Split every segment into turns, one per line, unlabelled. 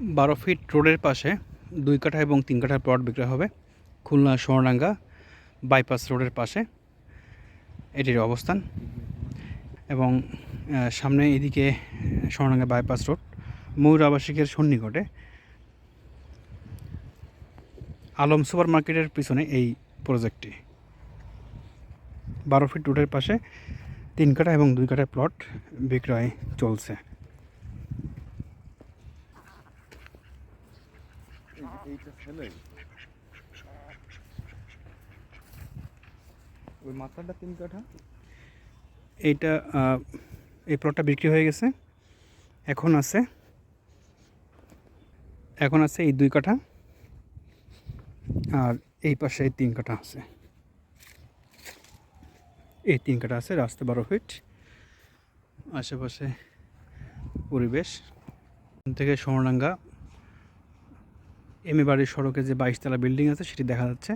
বারো ফিট রোডের পাশে দুই কাঠা এবং তিন কাঠা প্লট বিক্রয় হবে। খুলনা সোনারাঙ্গা বাইপাস রোডের পাশে। এটির অবস্থান। এবং সামনে এদিকে সোনারাঙ্গা বাইপাস রোড, ময়ূর আবাসিকের সন্নিকটে। আলম সুপার মার্কেটের পিছনে এই প্রজেক্টটি। বারো ফিট রোডের পাশে তিন কাঠা এবং দুই কাঠা প্লট বিক্রয় চলছে।
এইটা ছেলে ওই মাথাটা তিন কাঠা?
এইটা এই প্লটটা বিক্রি হয়ে গেছে। এখন আছে এখন আছে এই দুই কাঠা, আর এই পাশে এই তিন কাঠা আছে। এই তিন কাঠা আছে, রাস্তা বারো ফিট, আশেপাশে পরিবেশ। থেকে সোনারাঙ্গা এম এ বাড়ির সড়কে যে বাইশতলা বিল্ডিং আছে সেটি দেখা যাচ্ছে।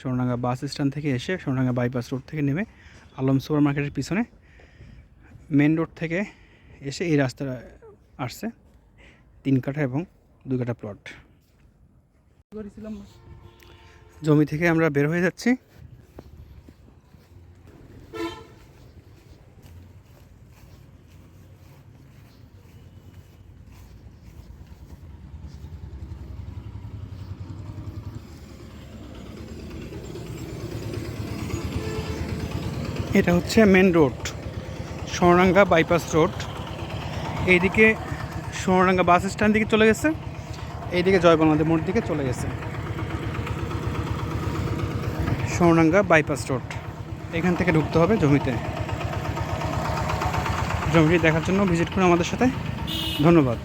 সোনাঙ্গা বাস স্ট্যান্ড থেকে এসে সোনাঙ্গা বাইপাস রোড থেকে নেমে আলম সুপার মার্কেটের পিছনে মেন রোড থেকে এসে এই রাস্তা আসছে তিন কাঠা এবং দুই কাঠা প্লট। জমি থেকে আমরা বের হয়ে যাচ্ছি। এটা হচ্ছে main road Sonaranga bypass road এইদিকে সোনারাঙ্গা বাস স্ট্যান্ড দিকে চলে গেছে, এইদিকে জয়বাংলাদের মোড় দিকে চলে গেছে। সোনারাঙ্গা বাইপাস রোড এখান থেকে ঢুকতে হবে জমিতে। জমিটি দেখার জন্য ভিজিট করুন আমাদের সাথে। ধন্যবাদ।